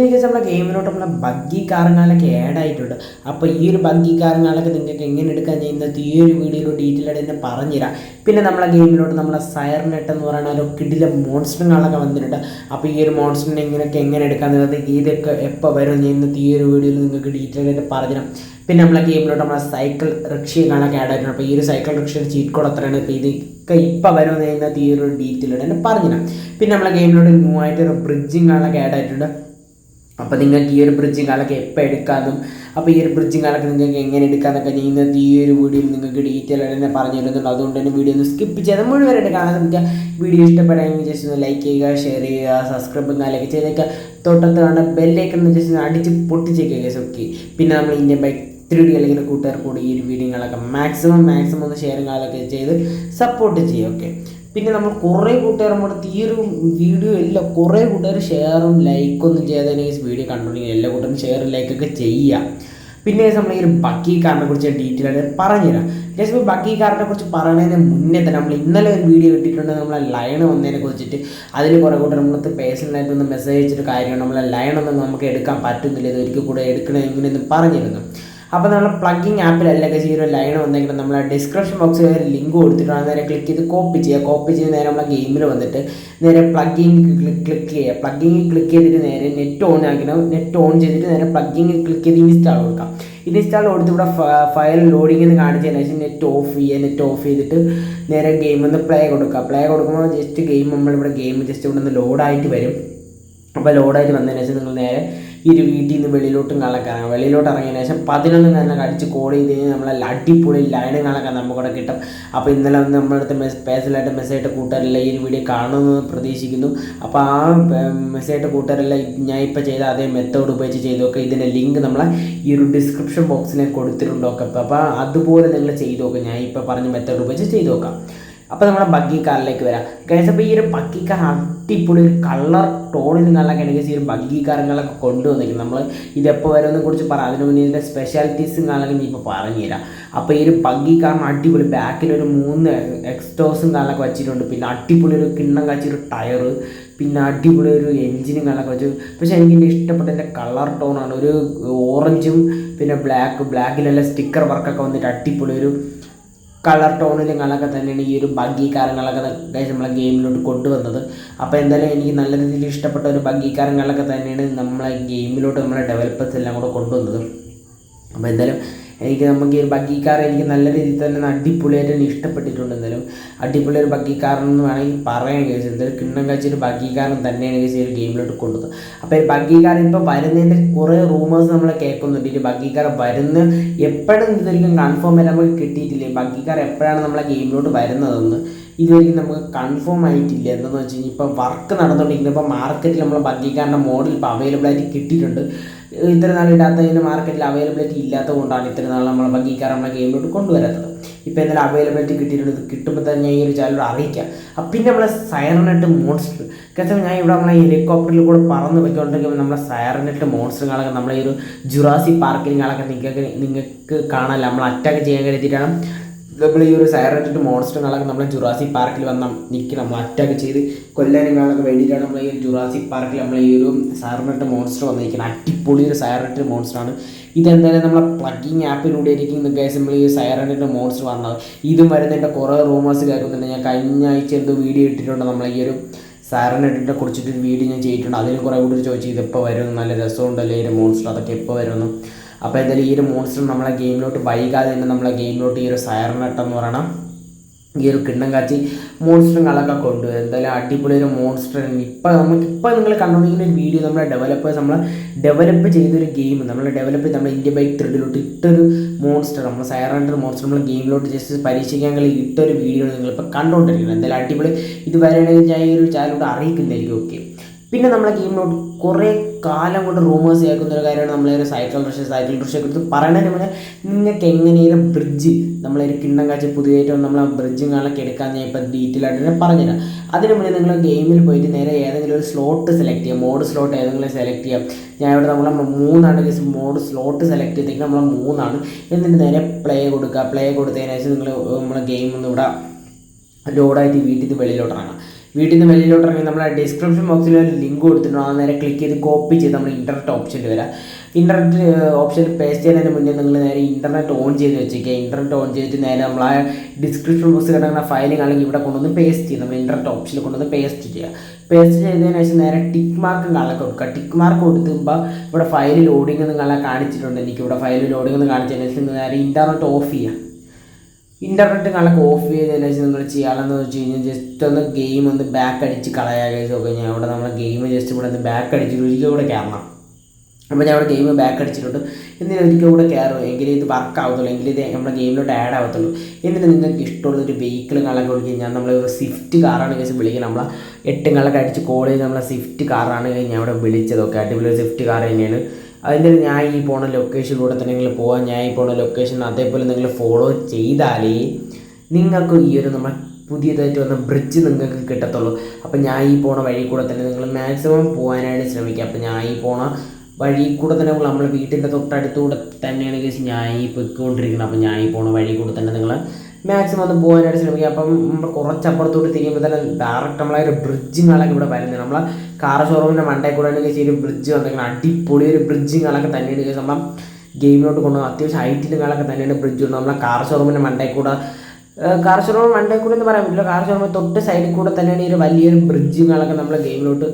എനിക്ക് നമ്മളെ ഗെയിമിലോട്ട് നമ്മളെ ബഗ്ഗി കാരണങ്ങളൊക്കെ ആഡ് ആയിട്ടുണ്ട്. അപ്പോൾ ഈ ഒരു ബഗ്ഗി കാരണങ്ങളൊക്കെ നിങ്ങൾക്ക് എങ്ങനെ എടുക്കാൻ ചെയ്യുന്നത് ഈ ഒരു വീഡിയോയിൽ ഡീറ്റെയിൽ ആയിട്ട് തന്നെ പറഞ്ഞുതരാം. പിന്നെ നമ്മളെ ഗെയിമിലോട്ട് നമ്മളെ സയർനെട്ട് എന്ന് പറയുന്ന ഒരു കിടിലെ മോൺസ്റ്ററുകളൊക്കെ വന്നിട്ടുണ്ട്. അപ്പോൾ ഈ ഒരു മോൺസ്റ്ററിനെ ഇങ്ങനെയൊക്കെ എങ്ങനെ എടുക്കാമെന്നുള്ളത് ഇതൊക്കെ എപ്പോൾ വരും ചെയ്യുന്നത് ഈ ഒരു വീഡിയോയിൽ നിങ്ങൾക്ക് ഡീറ്റെയിൽ ആയിട്ട് പറഞ്ഞുതരാം. പിന്നെ നമ്മളെ ഗെയിമിലോട്ട് നമ്മളെ സൈക്കിൾ റിക്ഷകളൊക്കെ ആഡ് ആയിട്ടുണ്ട്. അപ്പോൾ ഈ ഒരു സൈക്കിൾ റിക്ഷയുടെ ചീറ്റ് കോഡ് എത്രയാണ്? ഇപ്പോൾ ഇതൊക്കെ ഇപ്പോൾ വരുമെന്ന് ചെയ്യുന്നത് ഈ ഒരു ഡീറ്റെയിൽ ആയിട്ട് തന്നെ പറഞ്ഞുതരാം. പിന്നെ നമ്മളെ ഗെയിമിലോട്ട് ന്യൂ ആയിട്ട് ഒരു ബ്രിഡ്ജിങ്ങാണൊക്കെ ആഡ് ആയിട്ടുണ്ട്. അപ്പോൾ നിങ്ങൾക്ക് ഈ ഒരു ബ്രിഡ്ജിങ് കാലൊക്കെ എപ്പോൾ എടുക്കാമെന്നും അപ്പോൾ ഈ ഒരു ബ്രിഡ്ജിങ് കാലൊക്കെ നിങ്ങൾക്ക് എങ്ങനെ എടുക്കാമെന്നൊക്കെ ഞാൻ ഇന്നത്തെ ഈ ഒരു വീഡിയോയിൽ നിങ്ങൾക്ക് ഡീറ്റെയിൽ ആയിട്ട് തന്നെ പറഞ്ഞു തരുന്നുണ്ട്. അതുകൊണ്ട് തന്നെ വീഡിയോ ഒന്ന് സ്കിപ്പ് ചെയ്ത് മുഴുവനായിട്ട് കാണാൻ ശ്രമിക്കുക. വീഡിയോ ഇഷ്ടപ്പെടുകയെങ്കിൽ ജസ്റ്റ് ഒന്ന് ലൈക്ക് ചെയ്യുക ഷെയർ ചെയ്യുക സബ്സ്ക്രൈബും കാലൊക്കെ ചെയ്തേക്കുക. തൊട്ടത്ത് കാണുന്ന ബെല്ലേക്ക് ജസ്റ്റ് അടിച്ച് പൊട്ടിച്ചേക്കുക ഓക്കെ പിന്നെ നമ്മൾ ഇന്ത്യൻ ബൈക്ക് ത്രീ ഡി അല്ലെങ്കിൽ കൂട്ടുകാർ കൂടി ഈ ഒരു വീഡിയോകളൊക്കെ മാക്സിമം മാക്സിമം ഒന്ന് ഷെയറും കാലൊക്കെ ചെയ്ത് സപ്പോർട്ട് ചെയ്യുക. ഓക്കെ പിന്നെ നമ്മൾ കുറേ കൂട്ടുകാർ നമ്മുടെ ഒരു വീഡിയോ എല്ലാം കുറേ കൂട്ടുകാർ ഷെയറും ലൈക്കൊന്നും ചെയ്യാതെ ഈ വീഡിയോ കണ്ടുണ്ടെങ്കിൽ എല്ലാ കൂട്ടരും ഷെയറും ലൈക്കൊക്കെ ചെയ്യുക പിന്നെ നമ്മൾ ഈ ഒരു ബക്കി കാറിനെ കുറിച്ച് ഡീറ്റെയിൽ ആയിട്ട് പറഞ്ഞുതരാം. ജസ്റ്റ് ഇപ്പോൾ ബക്കി കാറിനെ കുറിച്ച് പറയുന്നതിന് മുന്നേ തന്നെ നമ്മൾ ഇന്നലെ ഒരു വീഡിയോ ഇട്ടിട്ടുണ്ട്. നമ്മളെ ലയൺ വന്നതിനെ കുറിച്ചിട്ട്. അതിൽ കുറേ കൂട്ടർ നമ്മളത്ത് പേഴ്സണലായിട്ട് ഒന്ന് മെസ്സേജ് അയച്ചിട്ട് കാര്യമാണ് നമ്മളെ ലയൺ ഒന്നും നമുക്ക് എടുക്കാൻ പറ്റുന്നില്ല. ഇത് ഒരിക്കൽ കൂടെ എടുക്കണേ ഇങ്ങനെയൊന്നും പറഞ്ഞിരുന്നു. അപ്പോൾ നമ്മൾ പ്ലഗിങ് ആപ്പിലല്ല ഈ ഒരു ലൈൻ വന്നെങ്കിൽ നമ്മൾ ഡിസ്ക്രിപ്ഷൻ ബോക്സിൽ ഒരു ലിങ്ക് കൊടുത്തിട്ടാണ് നേരെ ക്ലിക്ക് ചെയ്ത് കോപ്പി ചെയ്യുക. കോപ്പി ചെയ്ത് നേരെ നമ്മളെ ഗെയിമിൽ വന്നിട്ട് നേരെ പ്ലഗിങ് ക്ലിക്ക് ചെയ്യുക. പ്ലഗിങ് ക്ലിക്ക് ചെയ്തിട്ട് നേരെ നെറ്റ് ഓൺ ആക്കണം. നെറ്റ് ഓൺ ചെയ്തിട്ട് നേരെ പ്ലഗിങ് ക്ലിക്ക് ചെയ്ത് ഇൻസ്റ്റാൾ കൊടുക്കാം. ഇൻസ്റ്റാൾ കൊടുത്ത് ഇവിടെ ഫയൽ ലോഡിംഗ് എന്ന് കാണിച്ചതിന് ശേഷം നെറ്റ് ഓഫ് ചെയ്യുക നെറ്റ് ഓഫ് ചെയ്തിട്ട് നേരെ ഗെയിം ഒന്ന് പ്ലേ കൊടുക്കുക. പ്ലേ കൊടുക്കുമ്പോൾ ജസ്റ്റ് ഗെയിം നമ്മളിവിടെ ഗെയിം ജസ്റ്റ് ഇവിടെ നിന്ന് ലോഡായിട്ട് വരും. അപ്പോൾ ലോഡായിട്ട് വന്നതിന് ശേഷം നിങ്ങൾ നേരെ ഈ ഒരു വീട്ടിൽ നിന്ന് വെളിയിലോട്ടും കളക്കാൻ വെളിയിലോട്ട് ഇറങ്ങിയതിന് ശേഷം പതിനൊന്ന് തന്നെ അടിച്ച് കോൾ ചെയ്ത് കഴിഞ്ഞാൽ നമ്മളെ അടിപൊളി ലൈനുകളൊക്കെ നമുക്കിവിടെ കിട്ടും. അപ്പോൾ ഇന്നലെ വന്ന് നമ്മളടുത്ത് മെസ് പേഴ്സണലായിട്ട് മെസ്സേജ് കൂട്ടുകാരെല്ലാം ഈ ഒരു വീഡിയോ കാണുമെന്ന് പ്രതീക്ഷിക്കുന്നു. അപ്പോൾ ആ മെസ്സേജ് കൂട്ടുകാരെല്ലാം ഞാൻ ഇപ്പോൾ ചെയ്ത അതേ മെത്തേഡ് ഉപയോഗിച്ച് ചെയ്തൊക്കെ ഇതിന്റെ ലിങ്ക് നമ്മളെ ഈ ഒരു ഡിസ്ക്രിപ്ഷൻ ബോക്സിനെ കൊടുത്തിട്ടുണ്ട് ഒക്കെ. അപ്പോൾ അതുപോലെ നിങ്ങൾ ചെയ്തു നോക്കുക ഞാൻ ഇപ്പോൾ പറഞ്ഞ മെത്തേഡ് ഉപയോഗിച്ച് ചെയ്തു നോക്കാം അപ്പോൾ നമ്മുടെ ബഗ്ഗി കാറിലേക്ക് വരാം. ഗൈസ് അപ്പോൾ ഈ ഒരു ബഗ്ഗി കാർ അടിപൊളി ഒരു കളർ ടോണിൽ നല്ല ഉണ്ടെങ്കിൽ ഈ ഒരു ബഗ്ഗി കാറുകളൊക്കെ കൊണ്ടുവന്നിരിക്കും നമ്മൾ ഇതെപ്പോൾ വരുമെന്ന് കുറിച്ച് പറയാം അതിന് മുന്നേ ഇതിന്റെ സ്പെഷ്യാലിറ്റീസും കാണാൻ നീ ഇപ്പോൾ പറഞ്ഞുതരാം. അപ്പോൾ ഈ ഒരു ബഗ്ഗി കാറിന് അടിപൊളി. ബാക്കിൽ ഒരു മൂന്ന് എക്സ്റ്റോസും കാണാനൊക്കെ വെച്ചിട്ടുണ്ട്. പിന്നെ അടിപൊളി ഒരു കിണ്ണം കാച്ചൊരു ടയർ പിന്നെ അടിപൊളി ഒരു എൻജിനും കാണാനൊക്കെ വെച്ചു. പക്ഷേ എനിക്ക് എന്റെ ഇഷ്ടപ്പെട്ട എന്റെ കളർ ടോണാണ് ഒരു ഓറഞ്ചും പിന്നെ ബ്ലാക്ക് ബ്ലാക്കിലെല്ലാം സ്റ്റിക്കർ വർക്കൊക്കെ വന്നിട്ട് അടിപൊളി ഒരു കളർ ടോണിലും കളൊക്കെ തന്നെയാണ് ഈ ഒരു ബഗ്ഗി കാരങ്ങളൊക്കെ നമ്മളെ ഗെയിമിലോട്ട് കൊണ്ടുവന്നത്. അപ്പോൾ എന്തായാലും എനിക്ക് നല്ല രീതിയിൽ ഇഷ്ടപ്പെട്ട ഒരു ബഗ്ഗി കാരങ്ങളൊക്കെ തന്നെയാണ് നമ്മളെ ഗെയിമിലോട്ട് നമ്മളെ ഡെവലപ്പേഴ്സ് എല്ലാം കൂടെ കൊണ്ടുവന്നത്. അപ്പോൾ എന്തായാലും എനിക്ക് നമുക്ക് ഈ ബഗ്ഗി കാർ എനിക്ക് നല്ല രീതിയിൽ തന്നെ അടിപൊളിയായിട്ട് തന്നെ ഇഷ്ടപ്പെട്ടിട്ടുണ്ട് എന്തായാലും. അടിപൊളി ഒരു ബഗ്ഗി കാറെന്ന് വേണമെങ്കിൽ പറയാൻ കഴിച്ചു എന്തായാലും കിണ്ണം കഴിച്ച ഒരു ബഗ്ഗി കാർ തന്നെയാണ് ഈ ഒരു ഗെയിമിലോട്ട് കൊണ്ടത് അപ്പോൾ ഈ ബഗ്ഗി കാർ ഇപ്പോൾ വരുന്നതിന്റെ കുറേ റൂമേഴ്സ് നമ്മൾ കേൾക്കുന്നുണ്ട്. ഈ ബഗ്ഗി കാർ വരുന്ന എപ്പോഴും ഇതായിരിക്കും കൺഫേം ആയിട്ട് നമുക്ക് കിട്ടിയിട്ടില്ല. ബഗ്ഗി കാർ എപ്പോഴാണ് നമ്മളെ ഗെയിമിലോട്ട് വരുന്നതെന്ന് ഇതുവരെയും നമുക്ക് കൺഫേം ആയിട്ടില്ല. എന്താണെന്ന് വെച്ച് കഴിഞ്ഞാൽ ഇപ്പോൾ വർക്ക് നടന്നുകൊണ്ടിരിക്കുന്നത് ഇപ്പോൾ മാർക്കറ്റിൽ നമ്മൾ ബഗ്ഗിക്കാരന്റെ മോഡൽ ഇപ്പോൾ അവൈലബിൾ ആയിട്ട് കിട്ടിയിട്ടുണ്ട്. ഇത്ര നാൾ ഇടാത്തതിന് മാർക്കറ്റിൽ അവൈലബിലിറ്റി ഇല്ലാത്തത് കൊണ്ടാണ് ഇത്ര നാൾ നമ്മൾ ബഗ്ഗിക്കാർ നമ്മളെ ഗെയിമിലോട്ട് കൊണ്ടുവരാത്തത്. ഇപ്പോൾ എന്തായാലും അവൈലബിലിറ്റി കിട്ടിയിട്ടുണ്ട്. കിട്ടുമ്പോൾ തന്നെ ഈ ഒരു ചാനലോട് അറിയിക്കാം. അപ്പം പിന്നെ നമ്മളെ സയറിനെട്ട് മോൺസ്റ്റർ കാരണം ഞാൻ ഇവിടെ നമ്മളെ ഹെലികോപ്റ്ററിൽ കൂടെ പറന്ന് വെച്ചുകൊണ്ടിരിക്കുമ്പോൾ നമ്മളെ മോൺസ്റ്റർ മോൺസ്റ്ററുകളൊക്കെ നമ്മളെ ഈ ഒരു ജുറാസി പാർക്കിങ്ങുകളൊക്കെ നിങ്ങൾക്ക് നിങ്ങൾക്ക് കാണാൻ നമ്മൾ അറ്റാക്ക് ചെയ്യാൻ കരുതിയിട്ടാണ് നമ്മൾ ഈ ഒരു സൈററ്റിട്ട് മോൺസ്റ്ററുകളൊക്കെ നമ്മൾ ജുറാസി പാർക്കിൽ വന്ന നിൽക്കി നമ്മൾ അറ്റാക്ക് ചെയ്ത് കൊല്ലാനുകളൊക്കെ വേണ്ടിയിട്ടാണ് നമ്മൾ ഈ ഒരു ജുറാസി പാർക്കിൽ നമ്മൾ ഈ ഒരു സൈറനെട്ട് മോൺസ്റ്റർ വന്നിരിക്കുന്നത്. അടിപൊളി ഒരു സൈറനെട്ട് മോൺസ്റ്ററാണ് ഇതെന്തായാലും നമ്മളെ പ്ലഗിങ് ആപ്പിലൂടെ ആയിരിക്കും ഗൈസ് നമ്മൾ ഈ സൈറനെട്ട് മോൺസ്റ്റർ വന്നത്. ഇതും വരുന്നതിന്റെ കുറേ റൂമേഴ്സ് കേൾക്കുന്നുണ്ട്. ഞാൻ കഴിഞ്ഞ ആഴ്ച എന്തോ വീഡിയോ ഇട്ടിട്ടുണ്ട്. നമ്മൾ ഈ ഒരു സാറിനെട്ടിനെ കുറിച്ചിട്ട് വീഡിയോ ഞാൻ ചെയ്തിട്ടുണ്ട്. അതിന് കുറേ കൂടി ചോദിച്ചു. ഇതിപ്പോൾ വരും നല്ല രസമുണ്ടല്ലേ? ഈ ഒരു മോൺസ്റ്റർ അതൊക്കെ എപ്പോൾ വരുമെന്ന്. അപ്പോൾ എന്തായാലും ഈ ഒരു മോൺസ്റ്റർ നമ്മളെ ഗെയിമിലോട്ട് വൈകാതെ തന്നെ നമ്മളെ ഗെയിമിലോട്ട് ഈ ഒരു സയർനെട്ട് എന്ന് പറയണം. ഈ ഒരു കിണ്ണം കാച്ചി മോൺസ്റ്ററുകളൊക്കെ കൊണ്ടുവരും എന്തായാലും അടിപൊളി ഒരു മോൺസ്റ്റർ ഇപ്പോൾ നമുക്ക് ഇപ്പോൾ നിങ്ങൾ കണ്ടുകൊണ്ടിരിക്കുന്ന ഒരു വീഡിയോ നമ്മളെ ഡെവലപ്പേഴ്സ് നമ്മളെ ഡെവലപ്പ് ചെയ്തൊരു ഗെയിം നമ്മൾ ഡെവലപ്പ് ചെയ്ത് നമ്മൾ ഇന്ത്യ ബൈക്ക് ത്രെഡിലോട്ട് ഇട്ടൊരു മോൺസ്റ്റർ നമ്മൾ സയറിന്റെ മോൺസ്റ്റർ നമ്മൾ ഗെയിമിലോട്ട് ജസ്റ്റ് പരീക്ഷിക്കാൻ കളി ഇട്ടൊരു വീഡിയോ നിങ്ങളിപ്പോൾ കണ്ടുകൊണ്ടിരിക്കുന്നത്. എന്തായാലും അടിപൊളി. ഇത് വരണമെങ്കിൽ ഞാൻ ഈ ഒരു ചാനലോട്ട് അറിയിക്കുന്നതായിരിക്കും ഓക്കെ പിന്നെ നമ്മളെ ഗെയിമിലോട്ട് കുറേ കാലം കൊണ്ട് റൂമേഴ്സ് കേൾക്കുന്ന ഒരു കാര്യമാണ് നമ്മളെ ഒരു സൈക്കിൾ ഡ്രഷ് സൈക്കിൾ ഡ്രഷ് കുറിച്ച് പറയുന്നതിന് മുന്നേ നിങ്ങൾക്ക് എങ്ങനെയും ബ്രിഡ്ജ് നമ്മളൊരു കിണ്ണം കാഴ്ച പുതിയതായിട്ട് നമ്മൾ ബ്രിഡ്ജും കാണൊക്കെ എടുക്കാൻ ഞാൻ ഇപ്പോൾ ഡീറ്റെയിൽ ആയിട്ട് പറഞ്ഞുതരാം. അതിന് മുന്നേ നിങ്ങൾ ഗെയിമിൽ പോയിട്ട് നേരെ ഏതെങ്കിലും ഒരു സ്ലോട്ട് സെലക്ട് ചെയ്യാം. മോഡ് സ്ലോട്ട് ഏതെങ്കിലും സെലക്ട് ചെയ്യാം. ഞാൻ ഇവിടെ നമ്മൾ മൂന്നാണ് മോഡ് സ്ലോട്ട് സെലക്ട് ചെയ്തിട്ട് നമ്മൾ മൂന്നാണ്. എന്നിട്ട് നേരെ പ്ലേ കൊടുക്കുക. പ്ലേ കൊടുത്തതിനു ശേഷം നിങ്ങൾ നമ്മളെ ഗെയിം ഒന്ന് ഇവിടെ ലോഡായിട്ട് വീട്ടിൽ നിന്ന് വെളിയിലോട്ട് ഇറങ്ങാം വീട്ടിൽ നിന്ന് വെളിയിലോട്ട് ഇറങ്ങി നമ്മുടെ ഡിസ്ക്രിപ്ഷൻ ബോക്സിൽ ഒരു ലിങ്ക് കൊടുത്തിട്ടുണ്ട്. ആ നേരെ ക്ലിക്ക് ചെയ്ത് കോപ്പി ചെയ്ത് നമ്മൾ ഇന്റർനെറ്റ് ഓപ്ഷനിൽ വരാം. ഇന്റർനെറ്റ് ഓപ്ഷൻ പേസ്റ്റ് ചെയ്യുന്നതിന് മുന്നേ നിങ്ങൾ നേരെ ഇന്റർനെറ്റ് ഓൺ ചെയ്ത് വെച്ചേക്കുക ഇന്റർനെറ്റ് ഓൺ ചെയ്തിട്ട് നേരെ നമ്മൾ ആ ഡിസ്ക്രിപ്ഷൻ ബോക്സിൽ കിടക്കുന്ന ഫയലിംഗ് അല്ലെങ്കിൽ ഇവിടെ കൊണ്ടുവന്ന് പേസ്റ്റ് ചെയ്യും നമ്മൾ ഇന്റർനെറ്റ് ഓപ്ഷനിൽ കൊണ്ടുവന്ന് പേസ്റ്റ് ചെയ്യുക. പേസ്റ്റ് ചെയ്തതിന് ശേഷം നേരെ ടിക്ക് മാർക്ക് കാണാൻ കൊടുക്കുക. ടിക്ക് മാർക്ക് കൊടുക്കുമ്പോൾ ഇവിടെ ഫയൽ ലോഡിംഗ് കാണാൻ കാണിച്ചിട്ടുണ്ട്. എനിക്ക് ഇവിടെ ഫയൽ ലോഡിംഗ് എന്ന് കാണിച്ചതിന് ശേഷം നേരെ ഇന്റർനെറ്റ് ഓഫ് ചെയ്യുക. ഇന്റർനെറ്റ് കണക്ക് ഓഫ് ചെയ്തതിനു ശേഷം നിങ്ങൾ ചെയ്യാമെന്ന് വെച്ച് കഴിഞ്ഞാൽ ജസ്റ്റ് ഒന്ന് ഗെയിം ഒന്ന് ബാക്ക് അടിച്ച് കളയാ കഴിച്ച് ഞാൻ അവിടെ നമ്മൾ ഗെയിം ജസ്റ്റ് ഇവിടെ ഒന്ന് ബാക്ക് അടിച്ചിട്ട് ഒരിക്കൽ കൂടെ കയറണം അപ്പോൾ ഞാൻ അവിടെ ഗെയിം ബാക്ക് അടിച്ചിട്ടുണ്ട്. എന്നിട്ട് ഒരിക്കൽ കൂടെ കയറും എങ്കിലും ഇത് വർക്ക് ആവത്തുള്ളൂ. എങ്കിലും ഇത് നമ്മുടെ ഗെയിമിലോട്ട് ആഡ് ആവത്തുള്ളൂ. എന്നിട്ട് നിങ്ങൾക്ക് ഇഷ്ടമുള്ള ഒരു വെഹിക്കിൾ കളൊക്കെ വിളിക്കുക ഞാൻ നമ്മളെ ഒരു സ്വിഫ്റ്റ് കാറാണ് കേസ് വിളിക്കുക നമ്മളെ എട്ടും കളൊക്കെ അടിച്ച് കോൾ ചെയ്ത് നമ്മളെ സ്വിഫ്റ്റ് കാറാണ് കഴിഞ്ഞാൽ അവിടെ വിളിച്ചതൊക്കെ അടിപൊളി സ്വിഫ്റ്റ് കാർ തന്നെയാണ്. അതിന്റെ ഞാൻ ഈ പോണ ലൊക്കേഷനിലൂടെ തന്നെ നിങ്ങൾ പോകാൻ ഞാൻ ഈ പോണ ലൊക്കേഷൻ അതേപോലെ നിങ്ങൾ ഫോളോ ചെയ്താലേ നിങ്ങൾക്ക് ഈ ഒരു നമ്മൾ പുതിയതായിട്ട് വന്ന ബ്രിഡ്ജ് നിങ്ങൾക്ക് കിട്ടത്തുള്ളൂ. അപ്പം ഞാൻ ഈ പോണ വഴി കൂടെ തന്നെ നിങ്ങൾ മാക്സിമം പോകാനായിട്ട് ശ്രമിക്കുക. അപ്പം ഞാൻ ഈ പോണ വഴി കൂടെ തന്നെ നമ്മൾ വീട്ടിന്റെ തൊട്ടടുത്തൂടെ തന്നെയാണ് കേസ് ഞാൻ ഈ പൊയ്ക്കൊണ്ടിരിക്കുന്നത് അപ്പം ഞാൻ ഈ പോണ വഴി കൂടെ തന്നെ നിങ്ങൾ മാക്സിമം ഒന്ന് പോകാനായിട്ട് ശ്രമിക്കുക. അപ്പം നമ്മൾ കുറച്ചപ്പുറത്തോട്ട് തിരിയുമ്പോൾ തന്നെ ഡയറക്റ്റ് നമ്മളെ ഒരു ഇവിടെ വരുന്നത് നമ്മളെ കാർ ഷോറൂമിന്റെ മണ്ടേ കൂടെ ആണെങ്കിൽ ഒരു ബ്രിഡ്ജ് വന്നിരിക്കണം അടിപൊളി ഒരു ബ്രിഡ്ജിങ്ങളൊക്കെ തന്നെയാണ്. കേസ് നമ്മൾ ഗെയിമിലോട്ട് കൊണ്ടുപോകും അത്യാവശ്യം ഹൈറ്റിലുകളൊക്കെ തന്നെയാണ് ബ്രിഡ്ജ് ഉണ്ട് നമ്മളെ കാർ ഷോറൂമിന്റെ മണ്ടേ കൂടെ കാർ ഷോറൂം വണ്ടേ കൂടെ എന്ന് പറയാൻ പറ്റില്ല. കാർ ഷോറൂം തൊട്ട് സൈഡിൽ കൂടെ തന്നെയാണ് ഈ ഒരു വലിയൊരു ബ്രിഡ്ജുകളൊക്കെ നമ്മുടെ ഗെയിമിലോട്ട്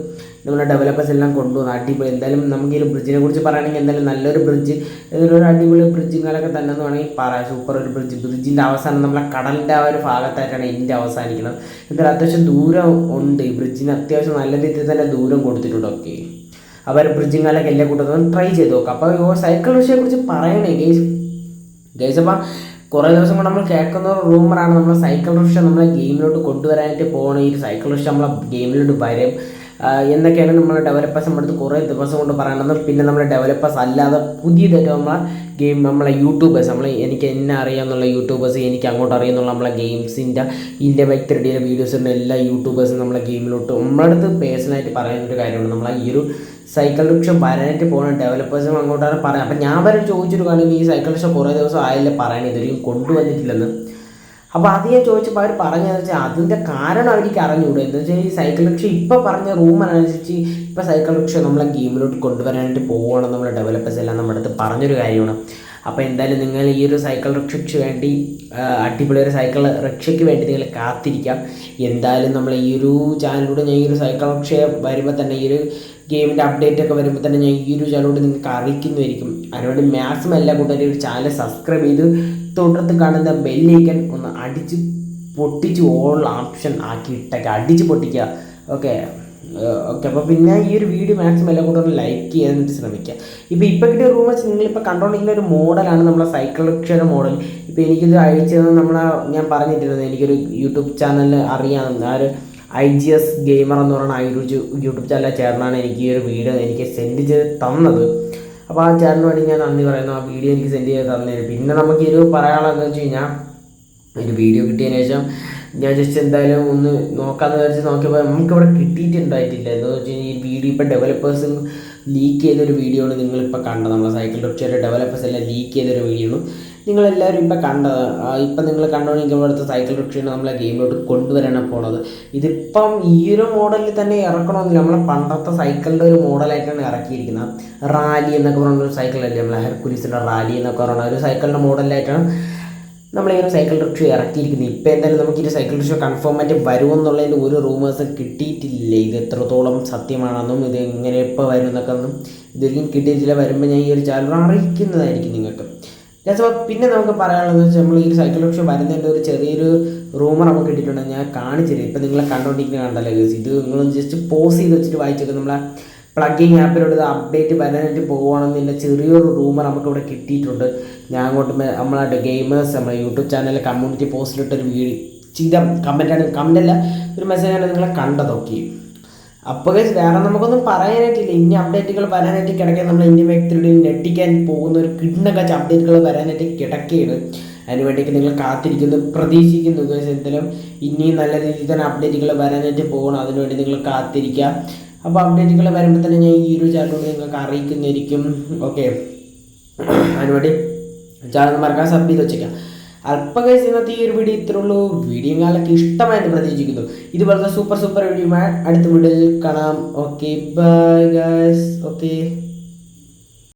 നമ്മുടെ ഡെവലപ്പേഴ്സ് എല്ലാം കൊണ്ടുപോകുന്നത് അടിപൊളി. എന്തായാലും നമുക്ക് ഈ ഒരു ബ്രിഡ്ജിനെ കുറിച്ച് പറയുകയാണെങ്കിൽ എന്തായാലും നല്ലൊരു ബ്രിഡ്ജ് ഇതിലൊരു അടിപൊളി ബ്രിഡ്ജുകളൊക്കെ തന്നെ എന്ന് വേണമെങ്കിൽ പറയാം. സൂപ്പർ ഒരു ബ്രിഡ്ജ് ബ്രിഡ്ജിന്റെ അവസാനം നമ്മളെ കടലിന്റെ ആ ഒരു ഭാഗത്തായിട്ടാണ് എന്റെ അവസാനിക്കുന്നത്. എന്തായാലും അത്യാവശ്യം ദൂരം ഉണ്ട്. ഈ ബ്രിഡ്ജിന് അത്യാവശ്യം നല്ല രീതിയിൽ തന്നെ ദൂരം കൊടുത്തിട്ടുണ്ട്. ഓക്കെ അവർ ബ്രിഡ്ജിങ്ങളൊക്കെ എല്ലാ കൂട്ടത്തും ട്രൈ ചെയ്ത് നോക്കാം. അപ്പോൾ സൈക്കിൾ വിഷയെ കുറിച്ച് പറയണേ ഗേസ് ഗേസ് അപ്പം കുറേ ദിവസം കൊണ്ട് നമ്മൾ കേൾക്കുന്ന ഒരു റൂമറാണ് നമ്മൾ സൈക്കിൾ റിക്ഷ നമ്മളെ ഗെയിമിലോട്ട് കൊണ്ടുവരാനായിട്ട് പോകണം ഈ സൈക്കിൾ റിക്ഷ നമ്മളെ ഗെയിമിലോട്ട് വരും. എന്നൊക്കെയാണ് നമ്മൾ ഡെവലപ്പേഴ്സ് നമ്മുടെ കുറേ ദിവസം കൊണ്ട് പറയണത് പിന്നെ നമ്മൾ ഡെവലപ്പേഴ്സ് അല്ലാതെ പുതിയതായിട്ട് നമ്മളെ ഗെയിം നമ്മളെ യൂട്യൂബേഴ്സ് നമ്മൾ എനിക്ക് എന്നെ അറിയാമെന്നുള്ള യൂട്യൂബേഴ്സ് എനിക്ക് അങ്ങോട്ട് അറിയാമെന്നുള്ള നമ്മളെ ഗെയിംസിന്റെ ഇന്ത്യ ബൈക്ക് ത്രീഡിയുടെ വീഡിയോസിന്റെ എല്ലാ യൂട്യൂബേഴ്സും നമ്മളെ ഗെയിമിലോട്ട് നമ്മളടുത്ത് അടുത്ത് പേഴ്സണലായിട്ട് പറയുന്ന ഒരു കാര്യമാണ്. നമ്മളെ ഈ ഒരു സൈക്കിൾ റിക്ഷ വരാനായിട്ട് പോകുന്ന ഡെവലപ്പേഴ്സും അങ്ങോട്ടാണ് പറയാം. അപ്പം ഞാൻ വരെ ചോദിച്ചിട്ട് കാണുമ്പോൾ ഈ സൈക്കിൾ റിക്ഷ കുറേ ദിവസം ആയില്ലേ പറയണേ ഇതൊരു കൊണ്ടുവന്നിട്ടില്ലെന്ന്? അപ്പോൾ അത് ഞാൻ ചോദിച്ചപ്പോൾ അവർ പറഞ്ഞതെന്ന് വെച്ചാൽ അതിന്റെ കാരണം അവർക്ക് അറിഞ്ഞുകൂടെ എന്താ വെച്ചാൽ ഈ സൈക്കിൾ റിക്ഷ ഇപ്പോൾ പറഞ്ഞ റൂം അനുസരിച്ച് ഇപ്പോൾ സൈക്കിൾ റിക്ഷ നമ്മളെ ഗെയിമിലോട്ട് കൊണ്ടുവരാനായിട്ട് പോകണം നമ്മളെ ഡെവലപ്പേഴ്സ് എല്ലാം നമ്മുടെ അടുത്ത് പറഞ്ഞൊരു കാര്യമാണ്. അപ്പോൾ എന്തായാലും നിങ്ങൾ ഈ ഒരു സൈക്കിൾ റിക്ഷയ്ക്ക് വേണ്ടി അടിപൊളി ഒരു സൈക്കിൾ റിക്ഷയ്ക്ക് വേണ്ടി നിങ്ങൾ കാത്തിരിക്കാം. എന്തായാലും നമ്മൾ ഈ ഒരു ചാനലിലൂടെ ഞാൻ ഈ ഒരു സൈക്കിൾ റിക്ഷ വരുമ്പോൾ തന്നെ ഈ ഒരു ഗെയിമിന്റെ അപ്ഡേറ്റ് ഒക്കെ വരുമ്പോൾ തന്നെ ഞാൻ ഈ ഒരു ചാനലിലൂടെ നിങ്ങൾക്ക് അറിയിക്കുന്നതായിരിക്കും. അതിനോട് മാക്സിമം എല്ലാ കൂട്ടുകാരും ഒരു ചാനൽ സബ്സ്ക്രൈബ് ചെയ്ത് തൊട്ടടുത്ത് കാണുന്ന ബെല്ലേക്കൻ ഒന്ന് അടിച്ച് പൊട്ടിച്ച് ഓൾ ഓപ്ഷൻ ആക്കി ഇട്ടൊക്കെ. അടിച്ച് പൊട്ടിക്കുക. ഓക്കെ ഓക്കെ അപ്പോൾ പിന്നെ ഈ ഒരു വീഡിയോ മാക്സിമം എല്ലാം കൂടെ ഒന്ന് ലൈക്ക് ചെയ്യാനായിട്ട് ശ്രമിക്കുക. ഇപ്പോൾ ഇപ്പോൾ കിട്ടിയ റൂമേഴ്സ് നിങ്ങളിപ്പോൾ കണ്ടുകൊണ്ടിരിക്കുന്ന ഒരു മോഡലാണ് നമ്മളെ സൈക്കിൾ റിക്ഷയുടെ മോഡൽ ഇപ്പോൾ എനിക്കിത് അയച്ചത് നമ്മളെ ഞാൻ പറഞ്ഞിട്ടിരുന്നത് എനിക്കൊരു യൂട്യൂബ് ചാനൽ അറിയാം. ആ ഒരു ഐ ജി എസ് ഗെയിമർ എന്ന് പറയുന്ന ആ ഒരു യൂട്യൂബ് ചാനലിൽ ചേർന്നാണ് എനിക്ക് ഈ ഒരു വീഡിയോ എനിക്ക് സെൻഡ് ചെയ്ത് തന്നത്. അപ്പോൾ ആ ചേട്ടന് വേണ്ടി ഞാൻ നന്ദി പറയുന്നു. ആ വീഡിയോ എനിക്ക് സെൻഡ് ചെയ്ത് തന്നതിന്. പിന്നെ നമുക്ക് ഒരു പറയാനുള്ളതെന്ന് വെച്ച് കഴിഞ്ഞാൽ ഒരു വീഡിയോ കിട്ടിയതിന് ശേഷം ഞാൻ ജസ്റ്റ് എന്തായാലും ഒന്ന് നോക്കാമെന്ന് വിചാരിച്ച് നോക്കിയപ്പോൾ നമുക്കിവിടെ കിട്ടിയിട്ടുണ്ടായിട്ടില്ല. എന്താണെന്ന് വെച്ച് കഴിഞ്ഞാൽ ഈ വീഡിയോ ഇപ്പോൾ ഡെവലപ്പേഴ്സ് ലീക്ക് ചെയ്തൊരു വീഡിയോ ആണ് നിങ്ങളിപ്പോൾ കണ്ടത്. നമ്മളെ സൈക്കിൾ ഡോക്ടറുടെ ഡെവലപ്പേഴ്സ് എല്ലാം ലീക്ക് ചെയ്തൊരു വീഡിയോ ആണ്. നിങ്ങളെല്ലാവരും ഇപ്പോൾ കണ്ടത് ഇപ്പം നിങ്ങൾ കണ്ടുകൊണ്ടിരിക്കുമ്പോൾ ഇവിടുത്തെ സൈക്കിൾ റിക്ഷയാണ് നമ്മളെ ഗെയിമിലോട്ട് കൊണ്ടുവരാനാണ് പോണത്. ഇതിപ്പം ഈ ഒരു മോഡലിൽ തന്നെ ഇറക്കണമെന്നില്ല. നമ്മളെ പണ്ടത്തെ സൈക്കിളിന്റെ ഒരു മോഡലായിട്ടാണ് ഇറക്കിയിരിക്കുന്നത്. റാലി എന്നൊക്കെ പറയുന്ന ഒരു സൈക്കിളല്ലേ? നമ്മളെ ഹെർക്കുലീസിന്റെ റാലി എന്നൊക്കെ പറയുന്ന ഒരു സൈക്കിളിന്റെ മോഡലായിട്ടാണ് നമ്മൾ ഈ ഒരു സൈക്കിൾ റിക്ഷ ഇറക്കിയിരിക്കുന്നത്. ഇപ്പോൾ എന്തായാലും നമുക്ക് ഈ സൈക്കിൾ റിക്ഷ കൺഫേം ആയിട്ട് വരുമെന്നുള്ളതിൽ ഒരു റൂമേഴ്സ് കിട്ടിയിട്ടില്ല. ഇത് എത്രത്തോളം സത്യമാണെന്നും ഇത് എങ്ങനെ ഇപ്പോൾ വരും എന്നൊക്കെ ഒന്നും ഇതൊരിക്കലും കിട്ടിയിട്ടില്ല. വരുമ്പോൾ ഞാൻ ഈ ഒരു ചാനൽ അറിയിക്കുന്നതായിരിക്കും നിങ്ങൾക്ക്. രസം പിന്നെ നമുക്ക് പറയാനുള്ളത് വെച്ചാൽ നമ്മൾ ഈ സൈക്കിൾ റിക്ഷ വരുന്നതിന്റെ ഒരു ചെറിയൊരു റൂമർ നമുക്ക് കിട്ടിയിട്ടുണ്ട്. ഞാൻ കാണിച്ചില്ല? ഇപ്പം നിങ്ങളെ കണ്ടോണ്ടിരിക്കുന്ന കണ്ടല്ലോ ഇത് നിങ്ങൾ ജസ്റ്റ് പോസ് ചെയ്ത് വെച്ചിട്ട് വായിച്ചൊക്കെ. നമ്മളെ പ്ലഗിങ് ആപ്പിലോട് അപ്ഡേറ്റ് വരാനായിട്ട് പോകുകയാണെന്നതിന്റെ ചെറിയൊരു റൂമർ നമുക്ക് ഇവിടെ കിട്ടിയിട്ടുണ്ട്. ഞാൻ അങ്ങോട്ട് നമ്മളെ ഗെയിമേഴ്സ് നമ്മുടെ യൂട്യൂബ് ചാനലിൽ കമ്മ്യൂണിറ്റി പോസ്റ്റിലിട്ടൊരു വീഡിയോ ചെയ്ത കമന്റാണ് കമന്റല്ല ഒരു മെസ്സേജാണ് നിങ്ങളെ കണ്ടതൊക്കെ അപ്പോൾ ഗൈസ് വേറെ നമുക്കൊന്നും പറയാനായിട്ടില്ല. ഇനി അപ്ഡേറ്റുകൾ വരാനായിട്ട് കിടക്കാൻ നമ്മൾ ഇന്ത്യൻ വ്യക്തിയുടെ ഞെട്ടിക്കാൻ പോകുന്ന ഒരു കിണ്ണക്കാച്ച അപ്ഡേറ്റുകൾ വരാനായിട്ട് കിടക്കുകയാണ് അതിന് വേണ്ടിയിട്ട് നിങ്ങൾ കാത്തിരിക്കുന്നു പ്രതീക്ഷിക്കുന്നു ഗൈസ് എന്തായാലും ഇനിയും നല്ല രീതിയിൽ തന്നെ അപ്ഡേറ്റുകൾ വരാനായിട്ട് പോകണം. അതിനുവേണ്ടി നിങ്ങൾ കാത്തിരിക്കുക. അപ്പോൾ അപ്ഡേറ്റുകൾ വരുമ്പോൾ തന്നെ ഞാൻ ഈ ഒരു ചാനലോട് നിങ്ങൾക്ക് അറിയിക്കുന്നതായിരിക്കും. ഓക്കെ അതിനുവേണ്ടി ചാനൽ മറക്കാൻ സബ് ചെയ്ത് വെച്ചേക്കാം. അപ്പോൾ ഗൈസ് ഇന്നത്തെ ഈ ഒരു വീഡിയോ ഇത്രേ ഉള്ളൂ വീഡിയോ കാലൊക്കെ ഇഷ്ടമായെന്ന് പ്രതീക്ഷിക്കുന്നു. ഇതുപോലത്തെ സൂപ്പർ സൂപ്പർ വീഡിയോ അടുത്ത വീഡിയോയിൽ കാണാം. Okay bye guys okay